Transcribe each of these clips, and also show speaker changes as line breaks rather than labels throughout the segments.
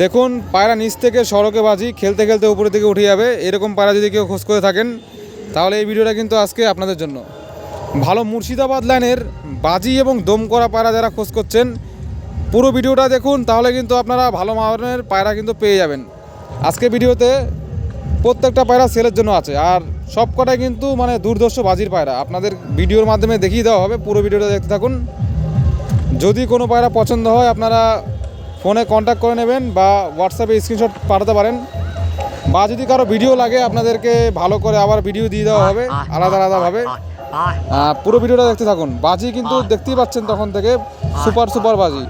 দেখুন, পায়রা নিচ থেকে সড়কে বাজি, খেলতে খেলতে উপরে থেকে উঠে যাবে। এরকম পায়রা যদি কেউ খোঁজ করে থাকেন, তাহলে এই ভিডিওটা কিন্তু আজকে আপনাদের জন্য। ভালো মুর্শিদাবাদ লাইনের বাজি এবং দম করা পায়রা যারা খোঁজ করছেন, পুরো ভিডিওটা দেখুন, তাহলে কিন্তু আপনারা ভালো মানের পায়রা কিন্তু পেয়ে যাবেন। আজকে ভিডিওতে প্রত্যেকটা পায়রা সেলের জন্য আছে, আর সব কটাই কিন্তু মানে দুর্দর্শ বাজির পায়রা। আপনাদের ভিডিওর মাধ্যমে দেখিয়ে দেওয়া হবে, পুরো ভিডিওটা দেখতে থাকুন। যদি কোনো পায়রা পছন্দ হয়, আপনারা ফোনে কন্ট্যাক্ট করে নেবেন বা হোয়াটসঅ্যাপে স্ক্রিনশট পাঠাতে পারেন। বা যদি কারও ভিডিও লাগে, আপনাদেরকে ভালো করে আবার ভিডিও দিয়ে দেওয়া হবে, আলাদা আলাদাভাবে। পুরো ভিডিওটা দেখতে থাকুন। বাজি কিন্তু দেখতেই পাচ্ছেন তখন থেকে সুপার সুপার বাজি।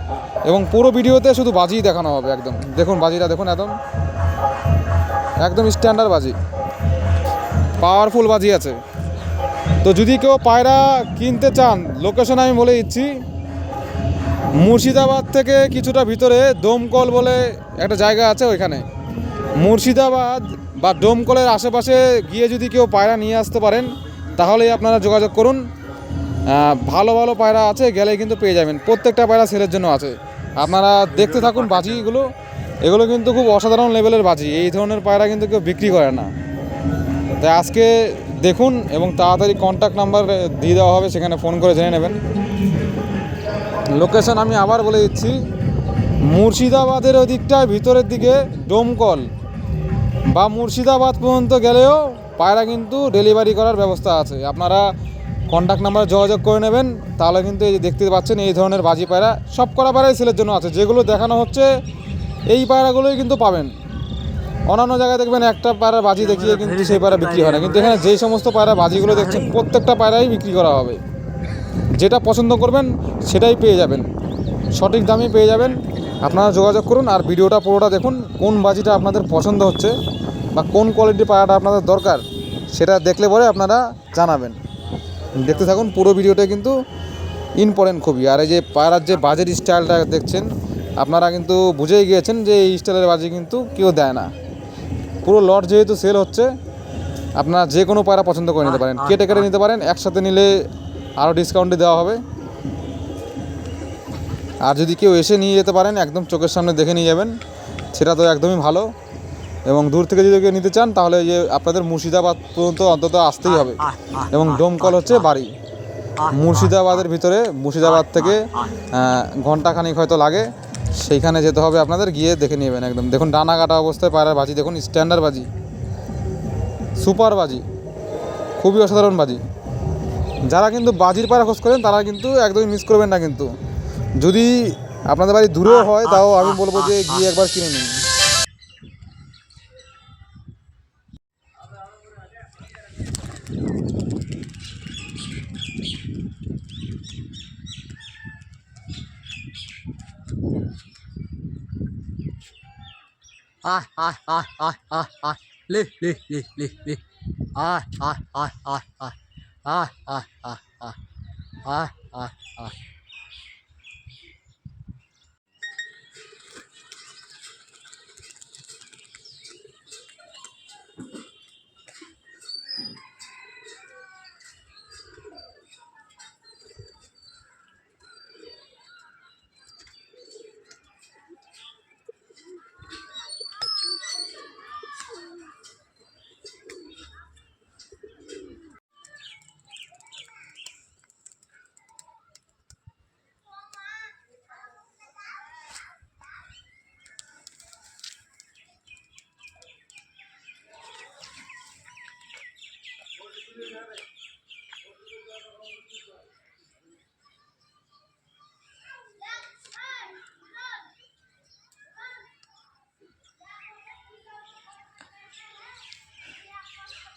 এবং পুরো ভিডিওতে শুধু বাজিই দেখানো হবে একদম। দেখুন, বাজিটা দেখুন একদম। একদম স্ট্যান্ডার্ড বাজি। পাওয়ারফুল বাজি আছে। তো যদি কেউ পায়রা কিনতে চান লোকেশন আমি বলে দিচ্ছি। মুর্শিদাবাদ থেকে কিছুটা ভিতরে ডোমকল বলে একটা জায়গা আছে ওইখানে। মুর্শিদাবাদ বা ডোমকলের আশেপাশে গিয়ে যদি কেউ পায়রা নিয়ে আসতে পারেন, তাহলেই আপনারা যোগাযোগ করুন। ভালো ভালো পায়রা আছে গেলে কিন্তু পেয়ে যাবেন। প্রত্যেকটা পায়রা সেলের জন্য আছে। আপনারা দেখতে থাকুন বাজিগুলো। এগুলো কিন্তু খুব অসাধারণ লেভেলের বাজি। এই ধরনের পায়রা কিন্তু কেউ বিক্রি করে না। তাই আজকে দেখুন এবং তাড়াতাড়ি কন্ট্যাক্ট নাম্বার দিয়ে দেওয়া হবে, সেখানে ফোন করে জেনে নেবেন। লোকেশন আমি আবার বলে দিচ্ছি। মুর্শিদাবাদের ওই দিকটায় ভিতরের দিকে ডোমকল বা মুর্শিদাবাদ পর্যন্ত গেলেও পায়রা কিন্তু ডেলিভারি করার ব্যবস্থা আছে। আপনারা কন্ট্যাক্ট নাম্বারে যোগাযোগ করে নেবেন। তাহলে কিন্তু এই যে দেখতে পাচ্ছেন, এই ধরনের বাজি পায়রা সব করা পায়রাই সেলের জন্য আছে। যেগুলো দেখানো হচ্ছে, এই পায়রাগুলোই কিন্তু পাবেন। অন্যান্য জায়গায় দেখবেন একটা পায়রা বাজি দেখিয়ে কিন্তু সেই পায়রা বিক্রি হয় না। কিন্তু এখানে যেই সমস্ত পায়রা বাজিগুলো দেখছেন, প্রত্যেকটা পায়রাই বিক্রি করা হবে। যেটা পছন্দ করবেন সেটাই পেয়ে যাবেন। সঠিক দামে পেয়ে যাবেন। আপনারা যোগাযোগ করুন আর ভিডিওটা পুরোটা দেখুন কোন বাজিটা আপনাদের পছন্দ হচ্ছে বা কোন কোয়ালিটির পায়রাটা আপনাদের দরকার সেটা দেখলে পরে আপনারা জানাবেন। দেখতে থাকুন পুরো ভিডিওটা কিন্তু ইম্পর্টেন্ট খুবই। আর এই যে পায়রার যে বাজের স্টাইলটা দেখছেন আপনারা কিন্তু বুঝেই গিয়েছেন যে এই স্টাইলের বাজি কিন্তু কেউ দেয় না। পুরো লট যেহেতু সেল হচ্ছে আপনারা যে কোনো পায়রা পছন্দ করে নিতে পারেন। কেটে কেটে নিতে পারেন একসাথে নিলে আরও ডিসকাউন্টে দেওয়া হবে। আর যদি কেউ এসে নিয়ে যেতে পারেন, একদম চোখের সামনে দেখে নিয়ে যাবেন। সেটা তো একদমই ভালো। এবং দূর থেকে যদি কেউ নিতে চান, তাহলে যে আপনাদের মুর্শিদাবাদ পর্যন্ত অন্তত আসতেই হবে। এবং ডোমকল হচ্ছে বাড়ি। মুর্শিদাবাদের ভিতরে, মুর্শিদাবাদ থেকে ঘন্টাখানিক হয়তো লাগে। সেইখানে যেতে হবে আপনাদের, গিয়ে দেখে নেবেন একদম। দেখুন ডানা কাটা অবস্থায় পায়রার বাজি। দেখুন স্ট্যান্ডার্ড বাজি। সুপার বাজি। খুবই অসাধারণ বাজি। যারা কিন্তু বাজির পায়রা খোঁজ করেন, তারা কিন্তু একদমই মিস করবেন না কিন্তু। যদি আপনাদের বাড়ি দূরেও হয়, তাও আমি বলব যে গিয়ে একবার কিনে নিন।
আহ আয় আয় আয় আয় লে লে লে লে লে। আহ আয় আয় আয় আয় 啊啊啊啊啊啊啊。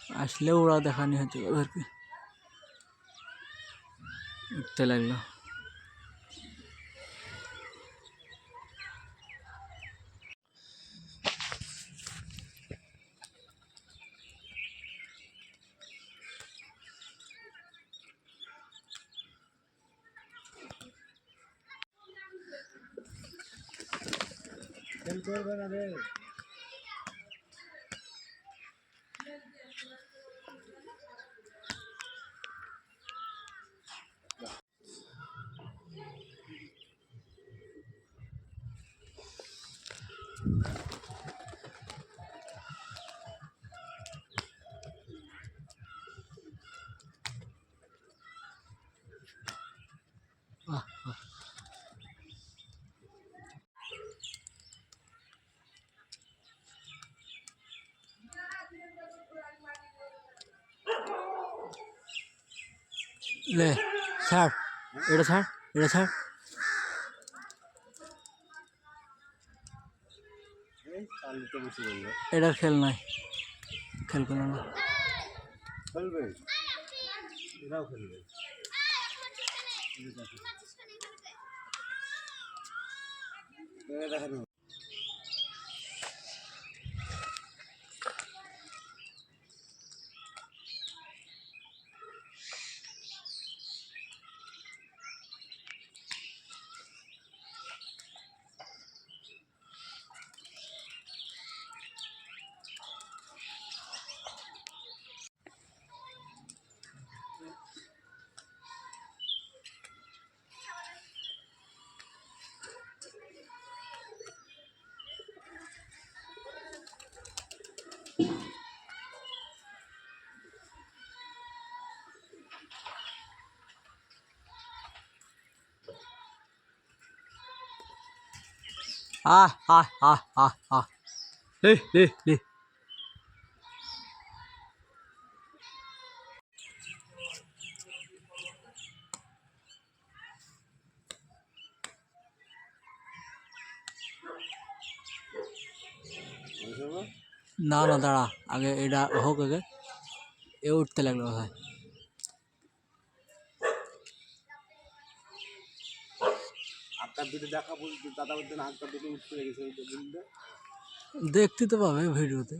আসলে ওরা দেখানি হচ্ছে ওদেরকে উঠতে লাগলো Thank you. লে ছাড়। এটা ছাড় এটা ছাড়। এটার খেল নাই। খেল কোনো না।
খেলবে? এরাও খেলবে। দেখানো।
আহ আহ আহ আহ আহ লে লে লে না না দাঁড়া আগে এটা হোক আগে এ উঠতে লাগল ভাই
দুটো দেখা দাদা দুটো উঠতে লেগেছে
দেখতে তো পাবে ভিডিওতে।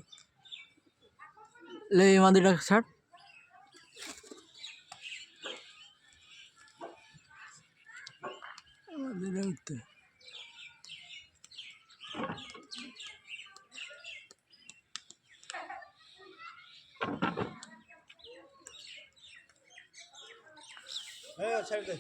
লে এই মাদিটা ছাড়। মাদিটা উঠতে।
হ্যাঁ ছেড়ে দে।